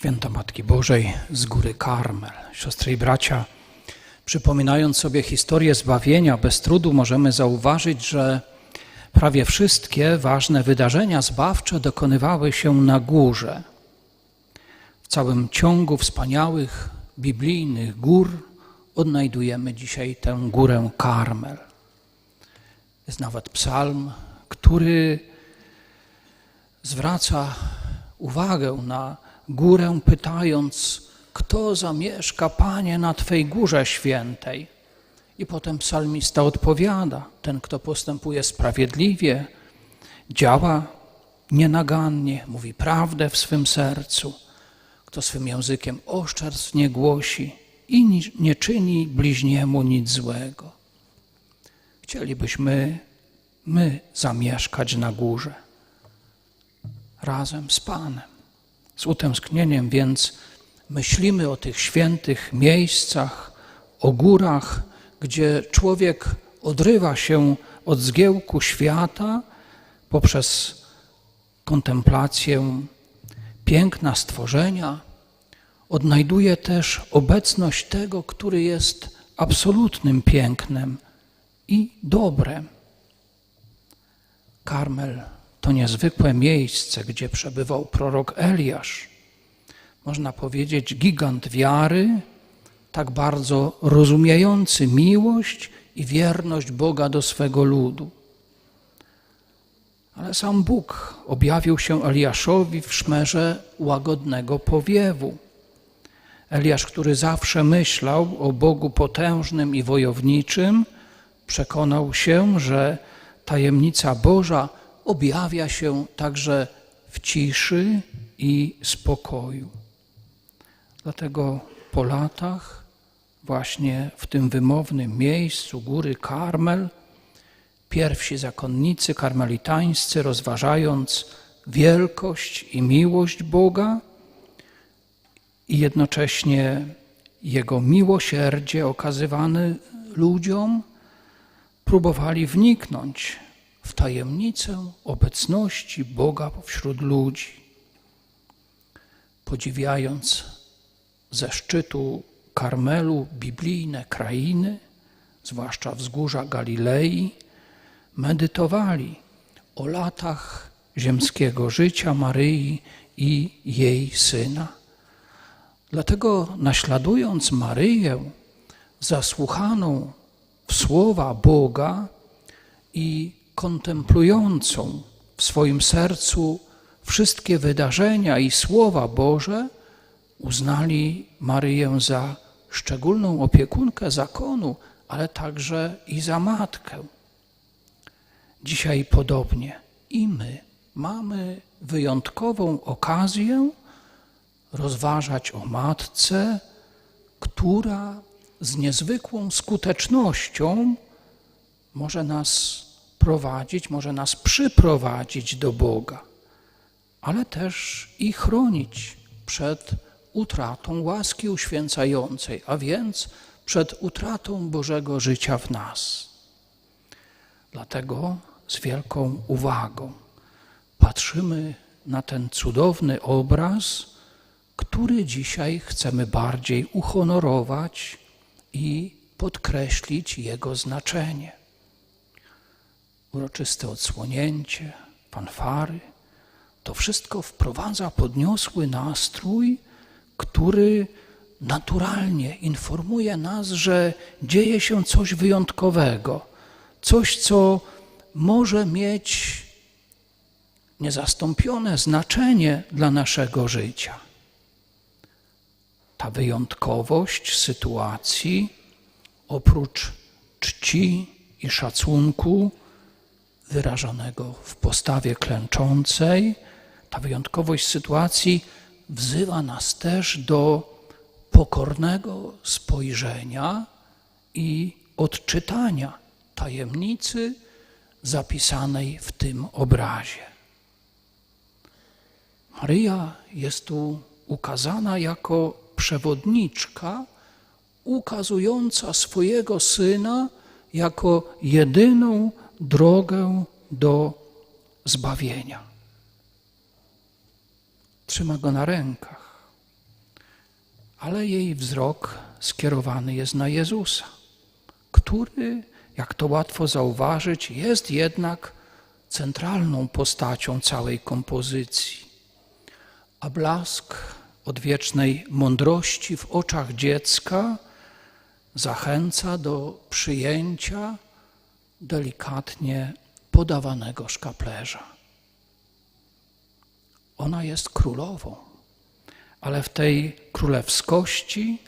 Święta Matki Bożej z góry Karmel. Siostry i bracia, przypominając sobie historię zbawienia, bez trudu możemy zauważyć, że prawie wszystkie ważne wydarzenia zbawcze dokonywały się na górze. W całym ciągu wspaniałych biblijnych gór odnajdujemy dzisiaj tę górę Karmel. Jest nawet psalm, który zwraca uwagę na górę, pytając, kto zamieszka, Panie, na Twej górze świętej. I potem psalmista odpowiada, ten, kto postępuje sprawiedliwie, działa nienagannie, mówi prawdę w swym sercu, kto swym językiem oszczerstw nie głosi i nie czyni bliźniemu nic złego. Chcielibyśmy my zamieszkać na górze razem z Panem. Z utęsknieniem więc myślimy o tych świętych miejscach, o górach, gdzie człowiek odrywa się od zgiełku świata poprzez kontemplację piękna stworzenia, odnajduje też obecność tego, który jest absolutnym pięknem i dobrem. Karmel to niezwykłe miejsce, gdzie przebywał prorok Eliasz. Można powiedzieć, gigant wiary, tak bardzo rozumiejący miłość i wierność Boga do swego ludu. Ale sam Bóg objawił się Eliaszowi w szmerze łagodnego powiewu. Eliasz, który zawsze myślał o Bogu potężnym i wojowniczym, przekonał się, że tajemnica Boża objawia się także w ciszy i spokoju. Dlatego po latach, właśnie w tym wymownym miejscu góry Karmel, pierwsi zakonnicy karmelitańscy, rozważając wielkość i miłość Boga i jednocześnie Jego miłosierdzie okazywane ludziom, próbowali wniknąć w tajemnicę obecności Boga wśród ludzi. Podziwiając ze szczytu Karmelu biblijne krainy, zwłaszcza wzgórza Galilei, medytowali o latach ziemskiego życia Maryi i jej syna. Dlatego naśladując Maryję, zasłuchaną w słowa Boga i kontemplującą w swoim sercu wszystkie wydarzenia i słowa Boże, uznali Maryję za szczególną opiekunkę zakonu, ale także i za matkę. Dzisiaj podobnie i my mamy wyjątkową okazję rozważać o matce, która z niezwykłą skutecznością może nas prowadzić, może nas przyprowadzić do Boga, ale też i chronić przed utratą łaski uświęcającej, a więc przed utratą Bożego życia w nas. Dlatego z wielką uwagą patrzymy na ten cudowny obraz, który dzisiaj chcemy bardziej uhonorować i podkreślić jego znaczenie uroczyste odsłonięcie, fanfary, to wszystko wprowadza podniosły nastrój, który naturalnie informuje nas, że dzieje się coś wyjątkowego, coś, co może mieć niezastąpione znaczenie dla naszego życia. Ta wyjątkowość sytuacji, oprócz czci i szacunku, wyrażonego w postawie klęczącej, ta wyjątkowość sytuacji wzywa nas też do pokornego spojrzenia i odczytania tajemnicy zapisanej w tym obrazie. Maryja jest tu ukazana jako przewodniczka, ukazująca swojego syna jako jedyną drogę do zbawienia. Trzyma go na rękach, ale jej wzrok skierowany jest na Jezusa, który, jak to łatwo zauważyć, jest jednak centralną postacią całej kompozycji. A blask odwiecznej mądrości w oczach dziecka zachęca do przyjęcia delikatnie podawanego szkaplerza. Ona jest królową, ale w tej królewskości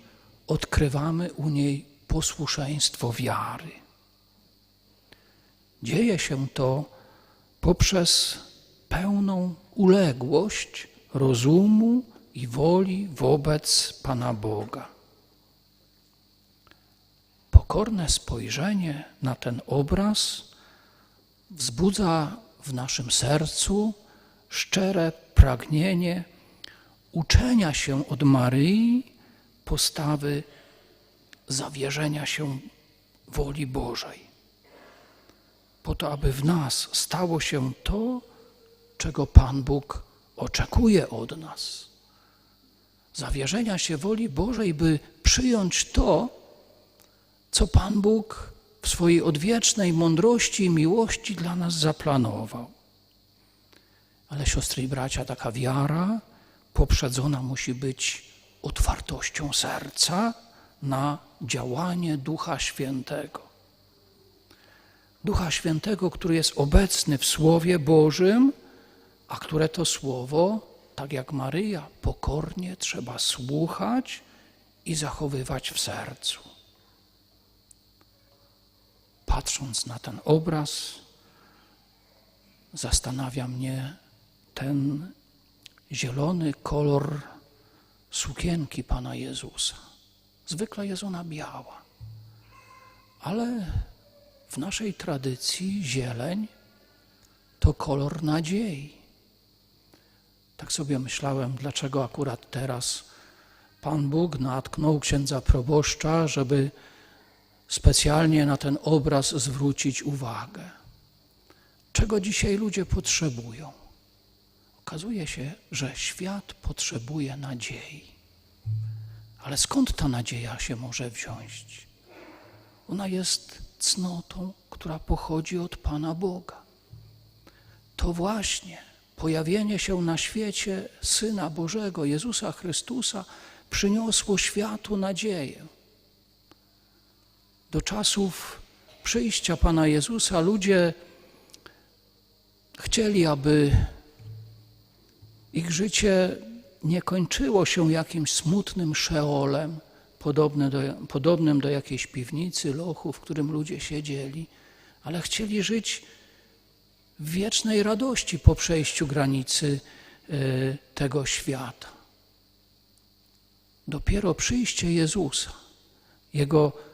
odkrywamy u niej posłuszeństwo wiary. Dzieje się to poprzez pełną uległość rozumu i woli wobec Pana Boga. Pokorne spojrzenie na ten obraz wzbudza w naszym sercu szczere pragnienie uczenia się od Maryi postawy zawierzenia się woli Bożej, po to, aby w nas stało się to, czego Pan Bóg oczekuje od nas. Zawierzenia się woli Bożej, by przyjąć to, co Pan Bóg w swojej odwiecznej mądrości i miłości dla nas zaplanował. Ale siostry i bracia, taka wiara poprzedzona musi być otwartością serca na działanie Ducha Świętego. Ducha Świętego, który jest obecny w Słowie Bożym, a które to Słowo, tak jak Maryja, pokornie trzeba słuchać i zachowywać w sercu. Patrząc na ten obraz, zastanawia mnie ten zielony kolor sukienki Pana Jezusa. Zwykle jest ona biała, ale w naszej tradycji zieleń to kolor nadziei. Tak sobie myślałem, dlaczego akurat teraz Pan Bóg natknął księdza proboszcza, żeby specjalnie na ten obraz zwrócić uwagę. Czego dzisiaj ludzie potrzebują? Okazuje się, że świat potrzebuje nadziei. Ale skąd ta nadzieja się może wziąć? Ona jest cnotą, która pochodzi od Pana Boga. To właśnie pojawienie się na świecie Syna Bożego, Jezusa Chrystusa, przyniosło światu nadzieję. Do czasów przyjścia Pana Jezusa ludzie chcieli, aby ich życie nie kończyło się jakimś smutnym szeolem, podobnym do, podobnym do jakiejś piwnicy, lochu, w którym ludzie siedzieli, ale chcieli żyć w wiecznej radości po przejściu granicy e, tego świata. Dopiero przyjście Jezusa, Jego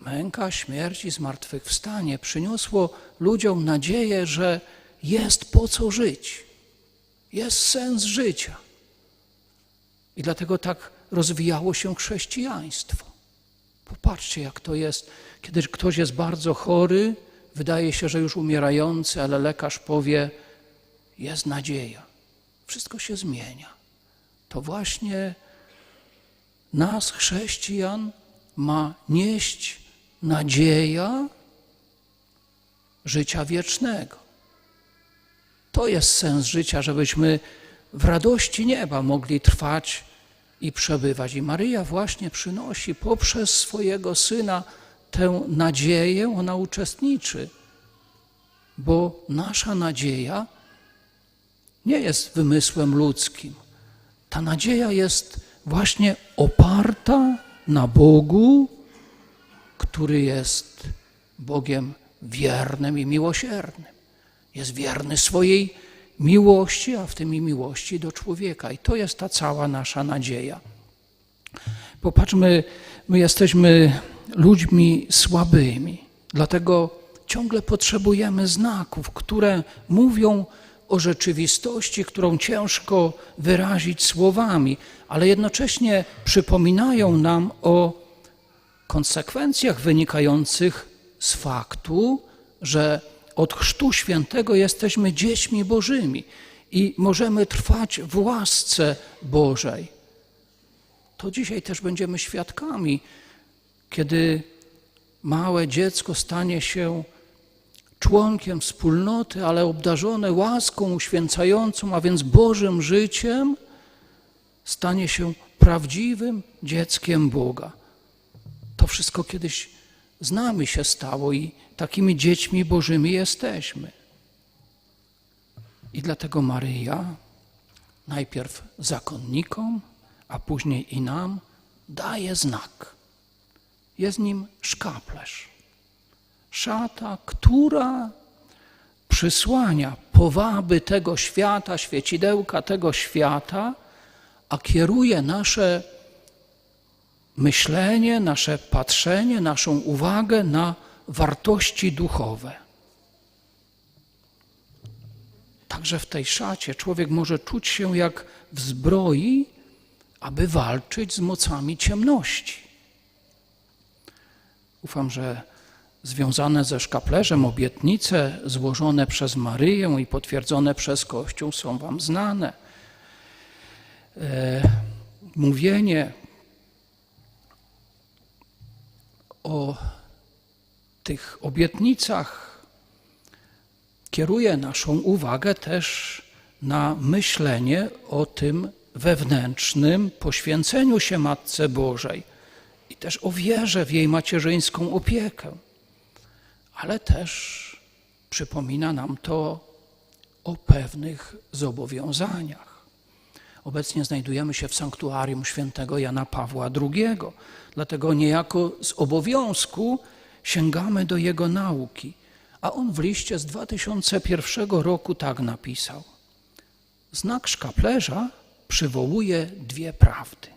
męka, śmierć i zmartwychwstanie przyniosło ludziom nadzieję, że jest po co żyć, jest sens życia. I dlatego tak rozwijało się chrześcijaństwo. Popatrzcie, jak to jest, kiedy ktoś jest bardzo chory, wydaje się, że już umierający, ale lekarz powie: Jest nadzieja. Wszystko się zmienia. To właśnie nas, chrześcijan, ma nieść nadzieja życia wiecznego. To jest sens życia, żebyśmy w radości nieba mogli trwać i przebywać. I Maryja właśnie przynosi poprzez swojego syna tę nadzieję, ona uczestniczy, bo nasza nadzieja nie jest wymysłem ludzkim. Ta nadzieja jest właśnie oparta na Bogu, który jest Bogiem wiernym i miłosiernym. Jest wierny swojej miłości, a w tym i miłości do człowieka. I to jest ta cała nasza nadzieja. Popatrzmy, my jesteśmy ludźmi słabymi, dlatego ciągle potrzebujemy znaków, które mówią o rzeczywistości, którą ciężko wyrazić słowami, ale jednocześnie przypominają nam o konsekwencjach wynikających z faktu, że od Chrztu Świętego jesteśmy dziećmi Bożymi i możemy trwać w łasce Bożej. to dzisiaj też będziemy świadkami, kiedy małe dziecko stanie się członkiem wspólnoty, ale obdarzone łaską uświęcającą, a więc Bożym życiem, stanie się prawdziwym dzieckiem Boga. Wszystko kiedyś z nami się stało i takimi dziećmi Bożymi jesteśmy. I dlatego Maryja najpierw zakonnikom, a później i nam daje znak. Jest nim szkaplerz. Szata, która przysłania powaby tego świata, świecidełka tego świata, a kieruje nasze myślenie, nasze patrzenie, naszą uwagę na wartości duchowe. Także w tej szacie człowiek może czuć się jak w zbroi, aby walczyć z mocami ciemności. Ufam, że związane ze szkaplerzem obietnice złożone przez Maryję i potwierdzone przez Kościół są Wam znane. E, mówienie o tych obietnicach kieruje naszą uwagę też na myślenie o tym wewnętrznym poświęceniu się Matce Bożej i też o wierze w jej macierzyńską opiekę. Ale też przypomina nam to o pewnych zobowiązaniach. Obecnie znajdujemy się w sanktuarium świętego Jana Pawła II, dlatego niejako z obowiązku sięgamy do jego nauki. A on w liście z 2001 roku tak napisał. Znak szkaplerza przywołuje dwie prawdy.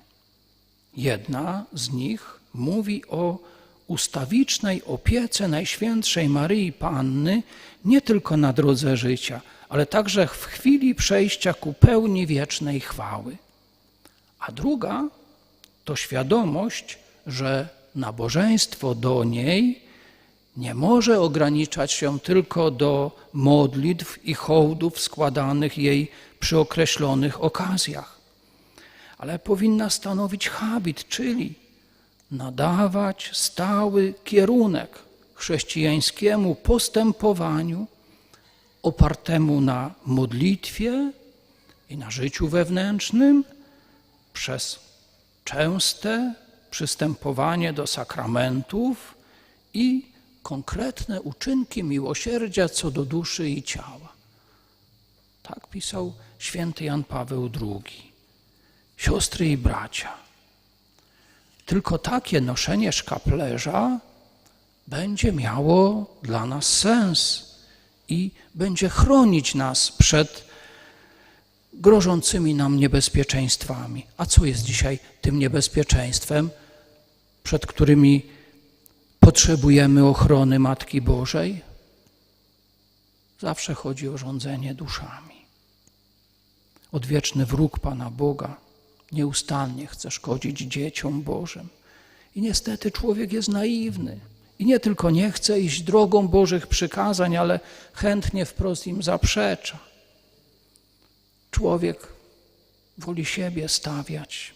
Jedna z nich mówi o ustawicznej opiece Najświętszej Maryi Panny nie tylko na drodze życia, ale także w chwili przejścia ku pełni wiecznej chwały. A druga to świadomość, że nabożeństwo do niej nie może ograniczać się tylko do modlitw i hołdów składanych jej przy określonych okazjach, ale powinna stanowić habit, czyli nadawać stały kierunek chrześcijańskiemu postępowaniu opartemu na modlitwie i na życiu wewnętrznym przez częste przystępowanie do sakramentów i konkretne uczynki miłosierdzia co do duszy i ciała. Tak pisał święty Jan Paweł II. Siostry i bracia, tylko takie noszenie szkaplerza będzie miało dla nas sens i będzie chronić nas przed grożącymi nam niebezpieczeństwami. A co jest dzisiaj tym niebezpieczeństwem, przed którymi potrzebujemy ochrony Matki Bożej? Zawsze chodzi o rządzenie duszami. Odwieczny wróg Pana Boga nieustannie chce szkodzić dzieciom Bożym. I niestety człowiek jest naiwny. I nie tylko nie chce iść drogą Bożych przykazań, ale chętnie wprost im zaprzecza. Człowiek woli siebie stawiać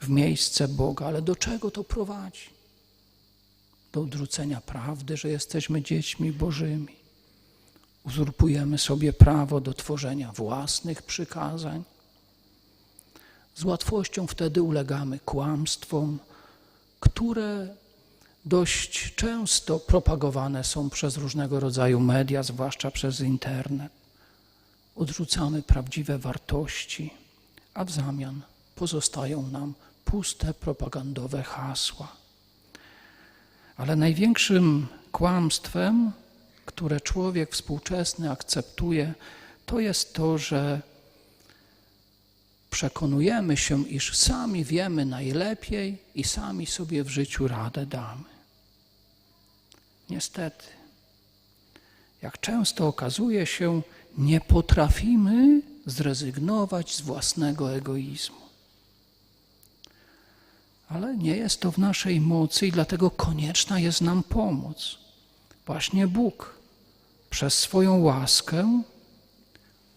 w miejsce Boga, ale do czego to prowadzi? Do odrzucenia prawdy, że jesteśmy dziećmi Bożymi. Uzurpujemy sobie prawo do tworzenia własnych przykazań. Z łatwością wtedy ulegamy kłamstwom, które dość często propagowane są przez różnego rodzaju media, zwłaszcza przez internet. Odrzucamy prawdziwe wartości, a w zamian pozostają nam puste propagandowe hasła. Ale największym kłamstwem, które człowiek współczesny akceptuje, to jest to, że przekonujemy się, iż sami wiemy najlepiej i sami sobie w życiu radę damy. Niestety, jak często okazuje się, nie potrafimy zrezygnować z własnego egoizmu. Ale nie jest to w naszej mocy i dlatego konieczna jest nam pomoc. Właśnie Bóg przez swoją łaskę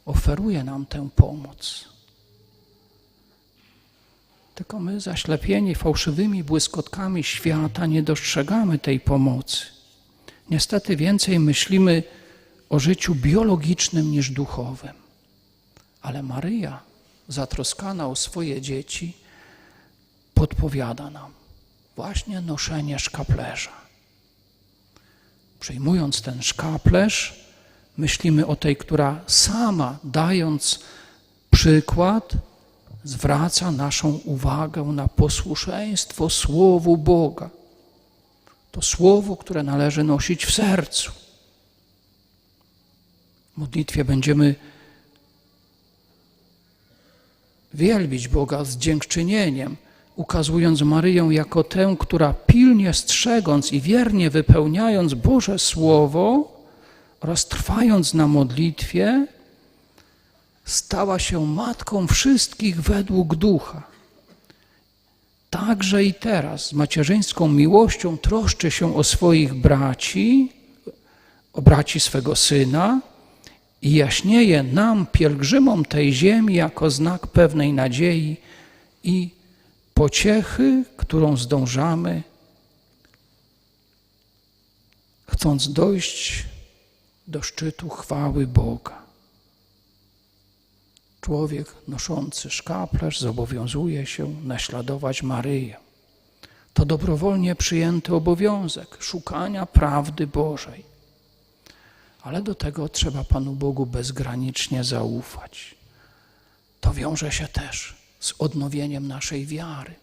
oferuje nam tę pomoc. Tylko my, zaślepieni fałszywymi błyskotkami świata, nie dostrzegamy tej pomocy. Niestety więcej myślimy o życiu biologicznym niż duchowym. Ale Maryja, zatroskana o swoje dzieci, podpowiada nam właśnie noszenie szkaplerza. Przyjmując ten szkaplerz, myślimy o tej, która sama, dając przykład, zwraca naszą uwagę na posłuszeństwo Słowu Boga. To słowo, które należy nosić w sercu. W modlitwie będziemy wielbić Boga z dziękczynieniem, ukazując Maryję jako tę, która pilnie strzegąc i wiernie wypełniając Boże Słowo oraz trwając na modlitwie, stała się matką wszystkich według ducha. Także i teraz z macierzyńską miłością troszczy się o swoich braci, o braci swego syna i jaśnieje nam, pielgrzymom tej ziemi, jako znak pewnej nadziei i pociechy, którą zdążamy, chcąc dojść do szczytu chwały Boga. Człowiek noszący szkaplerz zobowiązuje się naśladować Maryję. To dobrowolnie przyjęty obowiązek szukania prawdy Bożej. Ale do tego trzeba Panu Bogu bezgranicznie zaufać. To wiąże się też z odnowieniem naszej wiary.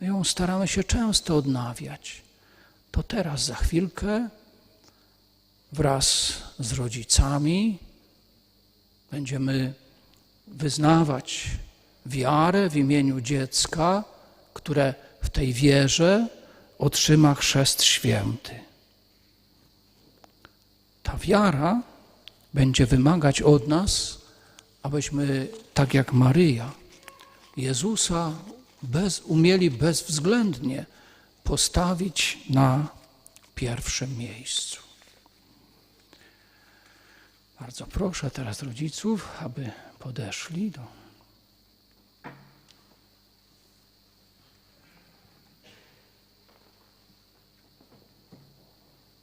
My ją staramy się często odnawiać. To teraz, za chwilkę, wraz z rodzicami będziemy wyznawać wiarę w imieniu dziecka, które w tej wierze otrzyma chrzest święty. Ta wiara będzie wymagać od nas, abyśmy, tak jak Maryja, Jezusa bez, umieli bezwzględnie postawić na pierwszym miejscu. Bardzo proszę teraz rodziców, aby podeszli do